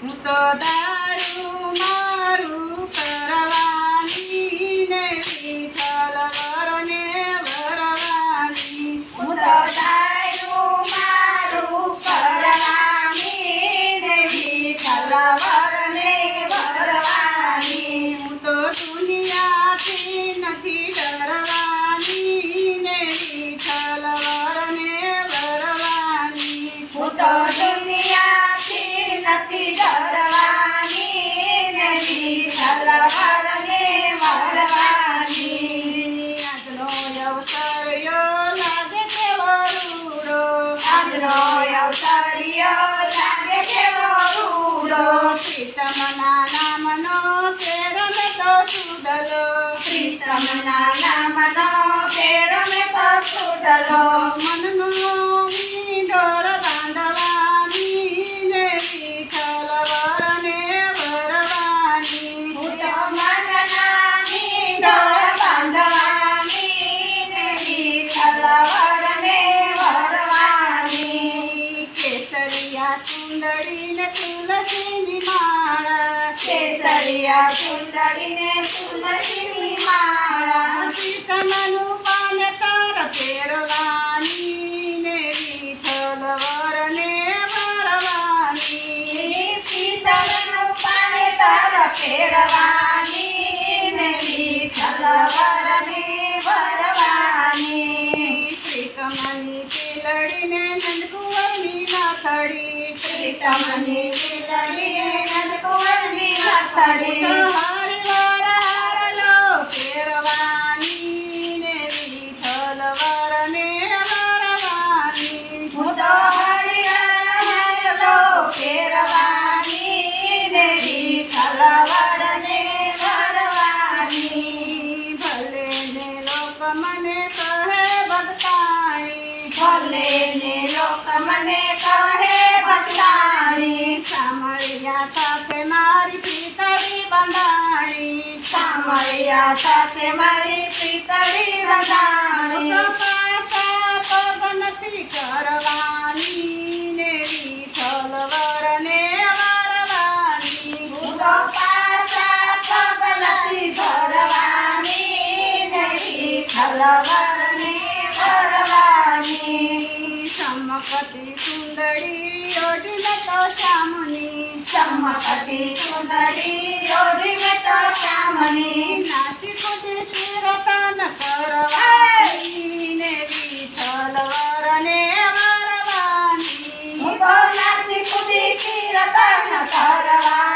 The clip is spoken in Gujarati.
હું તો દારૂ મારું કરવાની ને વિઠ્ઠલ વરને વરવાની હું તો દારૂ મારું કરવાની ને વિઠ્ઠલ પ્રીતમના કેસરિયા સુંદરીને તુલસીની માળા. પ્રીતમનું પાન તાર ફેરવાની ને વિઠ્ઠલ વરને વરવાની પિતળનું પાને તર ફેરવાની ને વિઠ્ઠલ વરને વરવાની. પ્રીતમની પીલડીને નંદકુંવરની નાથડી પ્રીતમની મને કહે ને ભગતાણી. સામળિયા સાથે મારી પીતળી બંધાણી સામળિયા સાથે મારી પિતળી બંધાણી. પાસા પગ નથી કરવાની ને વિઠ્ઠલ વરને વરવાની હું તો પાછા પગ નથી ધરવાની ને વિઠ્ઠલ વરને વરવાની. સમકતી સુંદરી ઓઢીને તો શ્યામની ચમકતી સુંદરી ઓઢીને તો શ્યામની. નાચી કૂદી શિરતન કરવાની ને વિઠ્ઠલ ને વરવાની હું તો નાચી કૂદી કીર્તન કરવાની